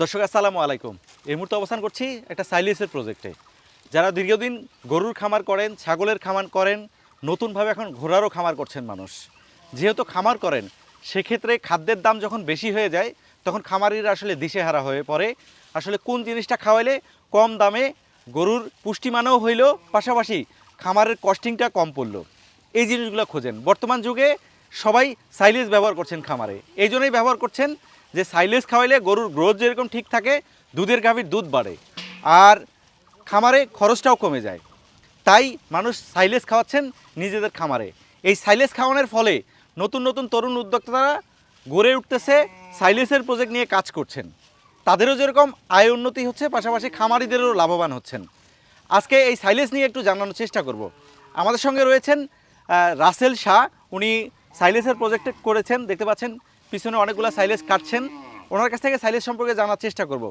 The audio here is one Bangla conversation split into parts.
দর্শক, আসসালামু আলাইকুম। এই মুহূর্তে অবস্থান করছি একটা সাইলিসের প্রজেক্টে যারা দীর্ঘদিন গরুর খামার করেন, ছাগলের খামার করেন, নতুনভাবে এখন ঘোড়ারও খামার করছেন মানুষ। যেহেতু খামার করেন, সেক্ষেত্রে খাদ্যের দাম যখন বেশি হয়ে যায়, তখন খামারিরা আসলে দিশেহারা হয়ে পড়ে। আসলে কোন জিনিসটা খাওয়াইলে কম দামে গরুর পুষ্টিমানও হইল, পাশাপাশি খামারের কস্টিংটা কম পড়ল। এই জিনিসগুলো খোঁজেন। বর্তমান যুগে সবাই সাইলেজ ব্যবহার করছেন খামারে। এই জন্যই ব্যবহার করছেন যে সাইলেজ খাওয়াইলে গরুর গ্রোথ যেরকম ঠিক থাকে, দুধের গাভীর দুধ বাড়ে। আর খামারে খরচটাও কমে যায়। তাই মানুষ সাইলেজ খাওয়াচ্ছেন নিজেদের খামারে। এই সাইলেজ খাওয়ানোর ফলে নতুন নতুন তরুণ উদ্যোক্তারা গড়ে উঠতেছে সাইলেসের প্রজেক্ট নিয়ে কাজ করছেন। তাদেরও যেরকম আয় উন্নতি হচ্ছে, পাশাপাশি খামারিদেরও লাভবান হচ্ছেন। আজকে এই সাইলেস নিয়ে একটু জানানোর চেষ্টা করব। আমাদের সঙ্গে রয়েছেন রাসেল শাহ। উনি সাইলেসের প্রজেক্ট করেছেন, দেখতে পাচ্ছেন পিছনে অনেকগুলো সাইলেস কাটছেন ওনার কাছ থেকে সাইলেস সম্পর্কে জানার চেষ্টা করব।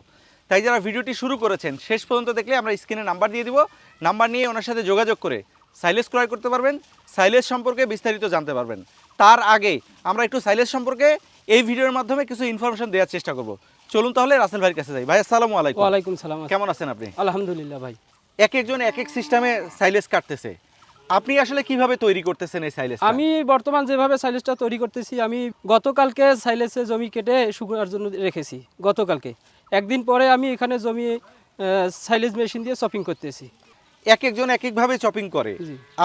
তাই যারা ভিডিওটি শুরু করেছেন শেষ পর্যন্ত দেখলে আমরা স্ক্রিনে নাম্বার দিয়ে দিব। নাম্বার নিয়ে ওনার সাথে যোগাযোগ করে সাইলেস ক্রয় করতে পারবেন সাইলেস সম্পর্কে বিস্তারিত জানতে পারবেন। তার আগে আমরা একটু সাইলেস সম্পর্কে এই ভিডিওর মাধ্যমে কিছু ইনফরমেশন দেওয়ার চেষ্টা করব। চলুন তাহলে রাসেল ভাইয়ের কাছে যাই। ভাই আসসালামু আলাইকুম। ওয়ালাইকুম সালাম। কেমন আছেন আপনি? আলহামদুলিল্লাহ ভাই। এক একজন এক এক সিস্টেমে সাইলেজ কাটতেছে। আপনি আসলে কীভাবে তৈরি করতেছেন এই সাইলেস আমি বর্তমান যেভাবে সাইলেসটা তৈরি করতেছি আমি গতকালকে সাইলেসে জমি কেটে শুকনোর জন্য রেখেছি গতকালকে। একদিন পরে আমি এখানে জমি সাইলেজ মেশিন দিয়ে শপিং করতেছি। এক একজন এক একভাবে চপিং করে।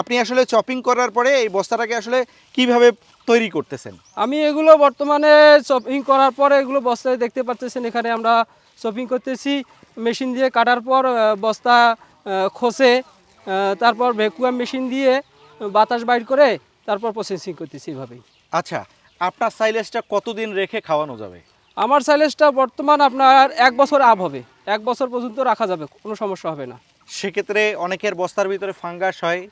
আপনি আসলে চপিং করার পরে এই বস্তাটাকে আসলে কীভাবে তৈরি করতেছেন? আমি এগুলো বর্তমানে শপিং করার পরে এগুলো বস্তায় দেখতে পাচ্ছেন এখানে আমরা শপিং করতেছি। মেশিন দিয়ে কাটার পর বস্তা খসে তারপর ভ্যাকুয়াম মেশিন দিয়ে বাতাস বাইর করে তারপর প্রসেসিং করতেছি এভাবেই। আচ্ছা আপনার সাইলেসটা কতদিন রেখে খাওয়ানো যাবে? আমার সাইলেজটা বর্তমান আপনার এক বছর আপ হবে। এক বছর পর্যন্ত রাখা যাবে কোনো সমস্যা হবে না। সেক্ষেত্রে অনেকের বস্তার ভিতরে ফাঙ্গাস হয়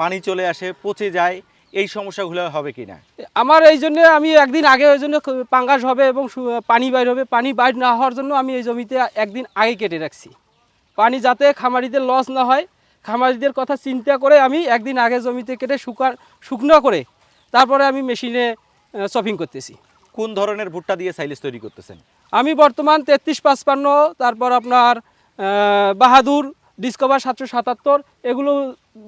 পানি চলে আসে পচে যায় এই সমস্যাগুলো হবে কি না আমার এই জন্য আমি একদিন আগে ওই জন্য পাঙ্গাস হবে এবং পানি বাইর হবে। পানি বাইর না হওয়ার জন্য আমি এই জমিতে একদিন আগে কেটে রাখছি। পানি যাতে খামারিদের লস না হয় খামারিদের কথা চিন্তা করে আমি একদিন আগে জমিতে কেটে শুকা শুকনো করে তারপরে আমি মেশিনে শপিং করতেছি। কোন ধরনের ভুট্টা দিয়ে সাইলেস তৈরি করতেছেন? আমি বর্তমান তেত্রিশ পাঁচপান্ন তারপর আপনার বাহাদুর ডিসকভার সাতশো সাতাত্তর এগুলো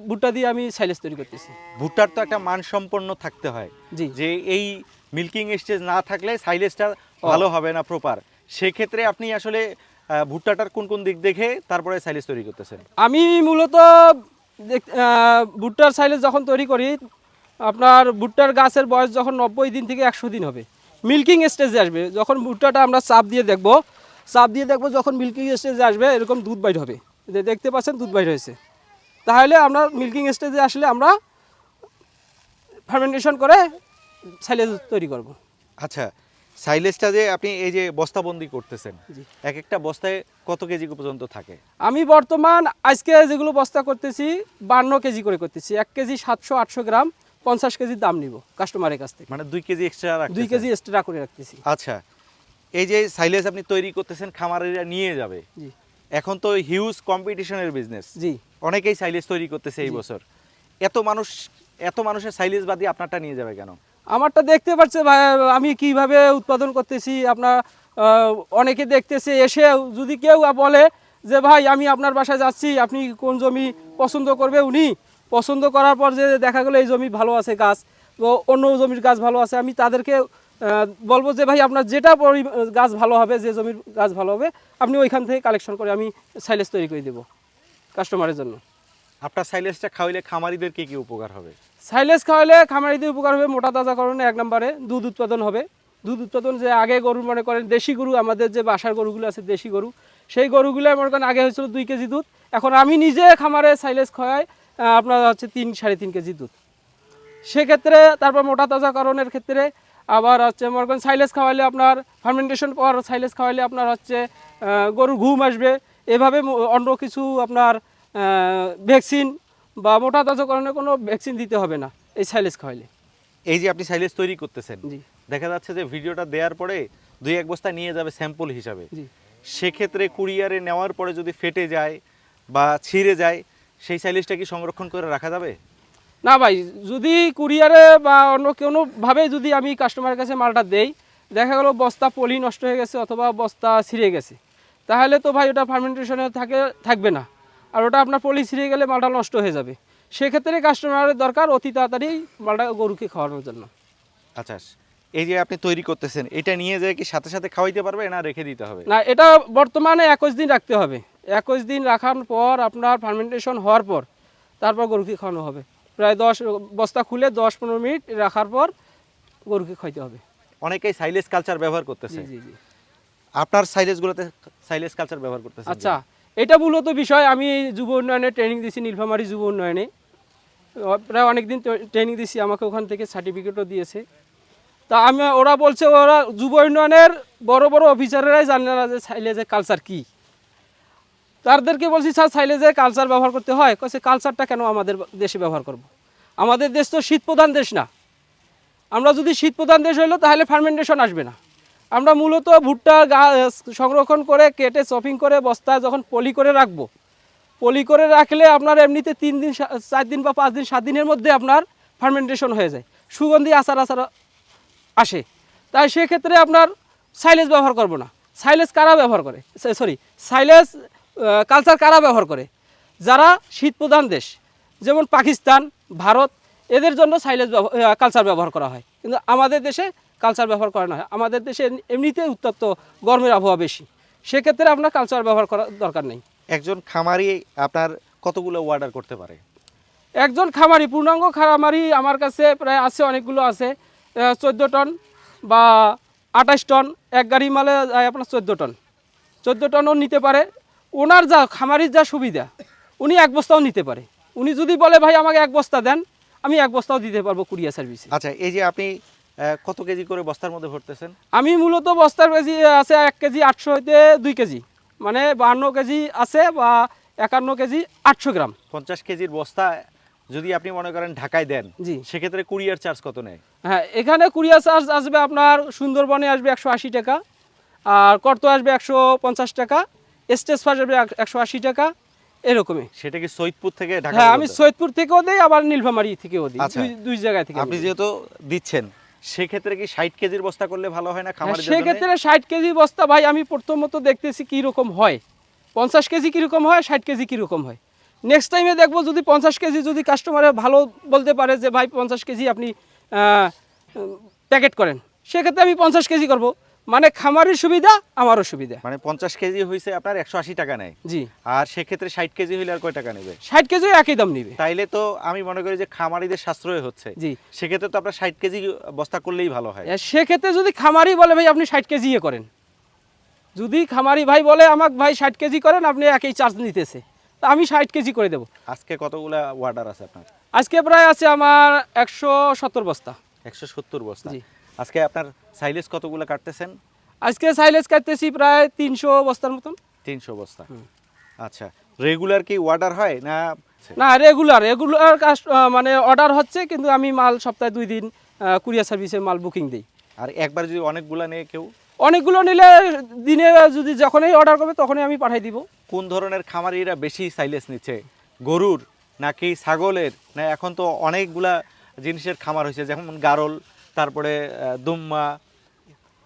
ভুট্টা দিয়ে আমি সাইলেজ তৈরি করতেছি। ভুট্টার তো একটা মানসম্পন্ন থাকতে হয়। জি। যে এই মিল্কিং স্টেজ না থাকলে সাইলেসটা ভালো হবে না প্রপার সেক্ষেত্রে আপনি আসলে ভুট্টাটার কোন কোন দিক দেখে তারপরে সাইলেজ তৈরি করতেছেন? আমি মূলত ভুট্টার সাইলেজ যখন তৈরি করি আপনার ভুট্টার গাছের বয়স যখন নব্বই দিন থেকে একশো দিন হবে। মিল্কিং স্টেজে আসবে। যখন ভুট্টাটা আমরা চাপ দিয়ে দেখব চাপ দিয়ে দেখব যখন মিল্কিং স্টেজে আসবে এরকম দুধ বাইর হবে। দেখতে পাচ্ছেন দুধ বাইর হয়েছে। তাহলে আমরা মিল্কিং স্টেজে আসলে আমরা ফার্মেন্টেশন করে সাইলেজ তৈরি করব। আচ্ছা সাইলেসটা যে আপনি এই যে বস্তাবন্দি করতেছেন এক একটা বস্তায় কত কেজি পর্যন্ত থাকে? আমি বর্তমান আজকে যেগুলো বস্তা করতেছি বান্ন কেজি করে করতেছি। এক কেজি সাতশো আটশো গ্রাম পঞ্চাশ কেজির দাম নিব কাস্টমারের কাছ থেকে। মানে দুই কেজি এক্সট্রা দুই কেজি এক্সট্রা করে রাখতেছি। আচ্ছা এই যে সাইলেজ আপনি তৈরি করতেছেন খামারিরা নিয়ে যাবে। জি। এখন তো হিউজ কম্পিটিশনের বিজনেস জি। অনেকেই সাইলেজ তৈরি করতেছে এই বছর। এত মানুষ এত মানুষের সাইলেজ বাদ আপনারটা নিয়ে যাবে কেন? আমারটা দেখতে পাচ্ছে আমি কীভাবে উৎপাদন করতেছি, আপনার অনেকে দেখতেছে, এসে যদি কেউ বলে যে, ভাই, আমি আপনার বাসায় যাচ্ছি, আপনি কোন জমি পছন্দ করবে উনি? পছন্দ করার পর যে দেখা গেলো, এই জমি ভালো আছে গাছ, তো অন্য জমির গাছ ভালো আছে, আমি তাদেরকে বলব যে, ভাই, আপনার যেটা গাছ ভালো হবে, যে জমির গাছ ভালো হবে, আপনি ওইখান থেকে কালেকশন করে আমি সাইলেজ তৈরি করে দেবো কাস্টমারের জন্য। আপনার সাইলেসটা খাওয়াইলে খামারিদের কী কী উপকার হবে? সাইলেজ খাওয়ালে খামারিদের উপকার হবে, মোটা তাজাকরণে এক নম্বরে দুধ উৎপাদন হবে। দুধ উৎপাদন যে আগে গরু মনে করেন দেশি গরু, আমাদের যে বাসার গরুগুলো আছে দেশি গরু, সেই গরুগুলো মনে করেন আগে হয়েছিল দুই কেজি দুধ। এখন আমি নিজে খামারে সাইলেজ খাওয়াই আপনার হচ্ছে তিন, সাড়ে তিন কেজি দুধ। সেক্ষেত্রে তারপর মোটা তাজাকরণের ক্ষেত্রে আবার হচ্ছে মনে করেন সাইলেজ খাওয়ালে আপনার ফার্মেন্টেশন পর সাইলেজ খাওয়ালে আপনার হচ্ছে গরুর ঘুম আসবে। এভাবে অন্য কিছু আপনার ভ্যাকসিন বা মোটা তাজাকরণের কোনো ভ্যাকসিন দিতে হবে না এই সাইলেজ খাওয়াইলে। এই যে আপনি সাইলেস তৈরি করতেছেন জি। দেখা যাচ্ছে যে ভিডিওটা দেওয়ার পরে দুই এক বস্তা নিয়ে যাবে স্যাম্পল হিসাবে। জি। সেক্ষেত্রে কুরিয়ারে নেওয়ার পরে যদি ফেটে যায় বা ছিঁড়ে যায় সেই সাইলেসটা কি সংরক্ষণ করে রাখা যাবে? না ভাই যদি কুরিয়ারে বা অন্য কোনোভাবে যদি আমি কাস্টমারের কাছে মালটা দেই দেখা গেল বস্তা পলি নষ্ট হয়ে গেছে অথবা বস্তা ছিঁড়ে গেছে তাহলে তো ভাই ওটা ফার্মেন্টেশনে থাকে থাকবে না। আর ওটা আপনার পলি ছিঁড়ে গেলে মালটা নষ্ট হয়ে যাবে। সেক্ষেত্রে কাস্টমারের দরকার অতি তাড়াতাড়ি মালটা গরুকে খাওয়ানোর জন্য। আচ্ছা এই যে আপনি তৈরি করতেছেন এটা নিয়ে যায় কি সাথে সাথে খাওয়াইতে পারবে না রেখে দিতে হবে? না এটা বর্তমানে একুশ দিন রাখতে হবে। একুশ দিন রাখার পর আপনার ফার্মেন্টেশন হওয়ার পর তারপর গরুকে খাওয়ানো হবে। প্রায় দশ বস্তা খুলে দশ পনেরো মিনিট রাখার পর গরুকে খাইতে হবে। অনেকেই সাইলেজ কালচার ব্যবহার করতেছে। জি জি আপনার সাইলেজগুলোতে সাইলেজ কালচার ব্যবহার করতেছে আচ্ছা এটা মূলত বিষয়, আমি যুব উন্নয়নে ট্রেনিং দিছি, নীলফামারী যুব উন্নয়নে। প্রায় অনেক দিন ট্রেনিং দিছি, আমাকে ওখান থেকে সার্টিফিকেটও দিয়েছে। তা আমি, ওরা বলছে, ওরা যুব উন্নয়নের বড় বড় অফিসারেরাই জানে না যে সাইলেজের কালচার কী। তাদেরকে বলছি, স্যার সাইলেজে কালচার ব্যবহার করতে হয়। কছে কালচারটা কেন আমাদের দেশে ব্যবহার করব। আমাদের দেশ তো শীত প্রধান দেশ না। আমরা যদি শীত প্রধান দেশ হইল, তাহলে ফার্মেন্টেশন আসবে না। আমরা মূলত ভুট্টা গা সংরক্ষণ করে কেটে, চপিং করে, বস্তায় যখন পলি করে রাখব, পলি করে রাখলে আপনার এমনিতে তিন দিন চার দিন বা পাঁচ দিন, সাত দিনের মধ্যে আপনার ফার্মেন্টেশন হয়ে যায়। সুগন্ধি, আচার আচার আসে। তাই সেক্ষেত্রে আপনার সাইলেজ ব্যবহার করব না। সাইলেজ কারা ব্যবহার করে? সরি সাইলেজ কালচার কারা ব্যবহার করে? যারা শীত প্রধান দেশ, যেমন পাকিস্তান, ভারত, এদের জন্য সাইলেজ কালচার ব্যবহার করা হয়। কিন্তু আমাদের দেশে কালচার ব্যবহার করা না হয়। আমাদের দেশে এমনিতেই উত্তপ্ত গরমের আবহাওয়া বেশি। সেক্ষেত্রে আপনার কালচার ব্যবহার করার দরকার নেই। একজন খামারি আপনার কতগুলো অর্ডার করতে পারে? একজন খামারি পূর্ণাঙ্গ খামারি আমার কাছে প্রায় আছে অনেকগুলো আছে। চোদ্দ টন বা আঠাশ টন এক গাড়ি মালে যায় আপনার চোদ্দ টন। চোদ্দ টনও নিতে পারে। ওনার যা খামারির যা সুবিধা উনি এক বস্তাও নিতে পারে। উনি যদি বলে ভাই আমাকে এক বস্তা দেন আমি এক বস্তাও দিতে পারব কুরিয়ার সার্ভিসে। আচ্ছা এই যে আপনি কত কেজি করে বস্তার মধ্যে ভরতেছেন? আমি মূলত বস্তার কেজি আছে এক কেজি আটশো হইতে দুই কেজি। মানে বাহান্ন কেজি আছে বা একান্ন কেজি আটশো গ্রাম। পঞ্চাশ কেজির বস্তা যদি আপনি মনে করেন ঢাকায় দেন জি। সেক্ষেত্রে কুরিয়ার চার্জ কত নেয়? হ্যাঁ এখানে কুরিয়ার চার্জ আসবে আপনার সুন্দরবনে আসবে একশো আশি টাকা আর কর্ত আসবে একশো পঞ্চাশ টাকা স্টেজ ফার্স্ট আসবে এক- একশো আশি টাকা এরকমই। সেটা কি সৈয়দপুর থেকে ঢাকা হ্যাঁ আমি? সৈয়দপুর থেকেও দিই আবার নীলফামারি থেকেও দিই আচ্ছা। দুই দুই জায়গায় থেকে আপনি যেহেতু দিচ্ছেন সেক্ষেত্রে কি ষাট কেজির বস্তা করলে ভালো হয় না খাবার সেক্ষেত্রে ষাট কেজি বস্তা ভাই আমি প্রথমত দেখতেছি কীরকম হয়। পঞ্চাশ কেজি কীরকম হয় ষাট কেজি কীরকম হয়। নেক্সট টাইমে দেখব যদি পঞ্চাশ কেজি যদি কাস্টমারে ভালো বলতে পারে যে ভাই পঞ্চাশ কেজি আপনি প্যাকেট করেন। সেক্ষেত্রে আমি পঞ্চাশ কেজি করব। মানে খামারের সুবিধা আমারও সুবিধা। মানে পঞ্চাশ কেজি হয়েছে আপনার একশো আশি টাকা নেয়। জি। আর সেক্ষেত্রে ষাট কেজি হইলে আর কয় টাকা নেবে? ষাট কেজি একই দাম নিবে। তাইলে তো আমি মনে করি যে খামারিদের সাশ্রয় হচ্ছে। জি। সেক্ষেত্রে তো আপনার ষাট কেজি বস্তা করলেই ভালো হয়। সেক্ষেত্রে যদি খামারি বলে ভাই আপনি ষাট কেজি ইয়ে করেন। যদি খামারি ভাই বলে আমাকে ভাই ষাট কেজি করেন আপনি একই চার্জ নিতেছে। তা আমি ষাট কেজি করে দেবো। আজকে কতগুলা অর্ডার আছে আপনার? আজকে প্রায় আছে আমার একশো সত্তর বস্তা। একশো সত্তর বস্তা। জি। আজকে আপনার সাইলেজ কতগুলো কাটতেছেন? আজকে সাইলেজ কাটতেছি প্রায় তিনশো বস্তার মতন। তিনশো বস্তা। আচ্ছা রেগুলার কি অর্ডার হয় না? না রেগুলার রেগুলার মানে অর্ডার হচ্ছে কিন্তু আমি মাল সপ্তাহে দুই দিন কুরিয়ার সার্ভিসে মাল বুকিং দিই। আর একবার যদি অনেকগুলো নেয় কেউ? অনেকগুলো নিলে দিনে যদি যখনই অর্ডার করবে তখনই আমি পাঠিয়ে দিব। কোন ধরনের খামারিরা বেশি সাইলেজ নিচ্ছে? গরুর নাকি ছাগলের? না এখন তো অনেকগুলা জিনিসের খামার হয়েছে যেমন গারল তারপরে দুম্মা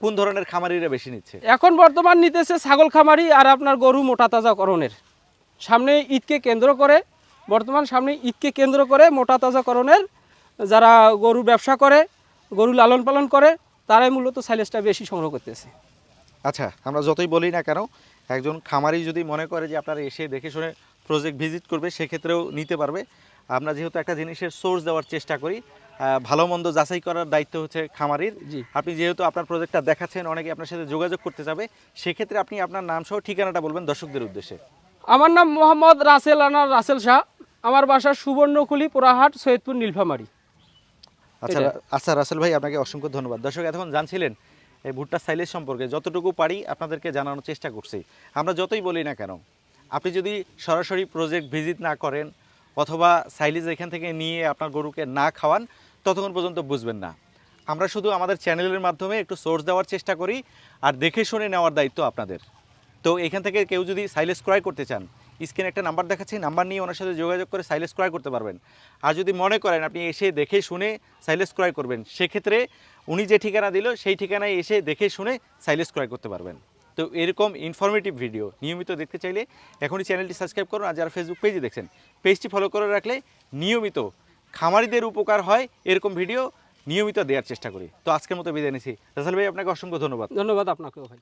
কোন ধরনের খামারিরা বেশি নিচ্ছে? এখন বর্তমান নিতেছে ছাগল খামারি আর আপনার গরু মোটা তাজাকরণের সামনে ঈদকে কেন্দ্র করে বর্তমান সামনে ঈদকে কেন্দ্র করে মোটা তাজাকরণের যারা গরু ব্যবসা করে গরু লালন পালন করে তারাই মূলত সাইলেজটা বেশি সংগ্রহ করতেছে। আচ্ছা আমরা যতই বলি না কেন একজন খামারি যদি মনে করে যে আপনারা এসে দেখে শুনে প্রজেক্ট ভিজিট করবে সেক্ষেত্রেও নিতে পারবে। আমরা যেহেতু একটা জিনিসের সোর্স দেওয়ার চেষ্টা করি ভালো মন্দ যাচাই করার দায়িত্ব হচ্ছে খামারির। জি। আপনি যেহেতু আপনার প্রজেক্টটা দেখাচ্ছেন অনেকে আপনার সাথে যোগাযোগ করতে যাবে। সেক্ষেত্রে আপনি আপনার নাম সহ ঠিকানাটা বলবেন দর্শকদের উদ্দেশ্যে। আমার নাম মোহাম্মদ রাসেল আনার রাসেল শাহ। আমার বাসা সুবর্ণকুলি পোড়াহাট সৈয়দপুর নীলফামারী। আচ্ছা আচ্ছা রাসেল ভাই আপনাকে অসংখ্য ধন্যবাদ। দর্শক এতক্ষণ জানছিলেন এই ভুট্টা সাইলেজ সম্পর্কে। যতটুকু পারি আপনাদেরকে জানানোর চেষ্টা করছি। আমরা যতই বলি না কেন আপনি যদি সরাসরি প্রজেক্ট ভিজিট না করেন অথবা সাইলেজ এখান থেকে নিয়ে আপনার গরুকে না খাওয়ান ততক্ষণ পর্যন্ত বুঝবেন না। আমরা শুধু আমাদের চ্যানেলের মাধ্যমে একটু সোর্স দেওয়ার চেষ্টা করি আর দেখে শুনে নেওয়ার দায়িত্ব আপনাদের। তো এখান থেকে কেউ যদি সাইলেস ক্রয় করতে চান স্ক্রিনে একটা নাম্বার দেখাচ্ছি নাম্বার নিয়ে ওনার সাথে যোগাযোগ করে সাইলেস ক্রয় করতে পারবেন। আর যদি মনে করেন আপনি এসে দেখে শুনে সাইলেস ক্রয় করবেন, সেক্ষেত্রে উনি যে ঠিকানা দিল, সেই ঠিকানায় এসে দেখে শুনে সাইলেস ক্রয় করতে পারবেন। তো এরকম ইনফরমেটিভ ভিডিও নিয়মিত দেখতে চাইলে এখনই চ্যানেলটি সাবস্ক্রাইব করুন। আর যারা ফেসবুক পেজে দেখছেন পেজটি ফলো করে রাখলে নিয়মিত খামারিদের উপকার হয়, এরকম ভিডিও নিয়মিত দেওয়ার চেষ্টা করি। তো আজকের মতো বিদায় নিছি রাসাল ভাই, আপনাকে অসংখ্য ধন্যবাদ। ধন্যবাদ আপনাকেও ভাই।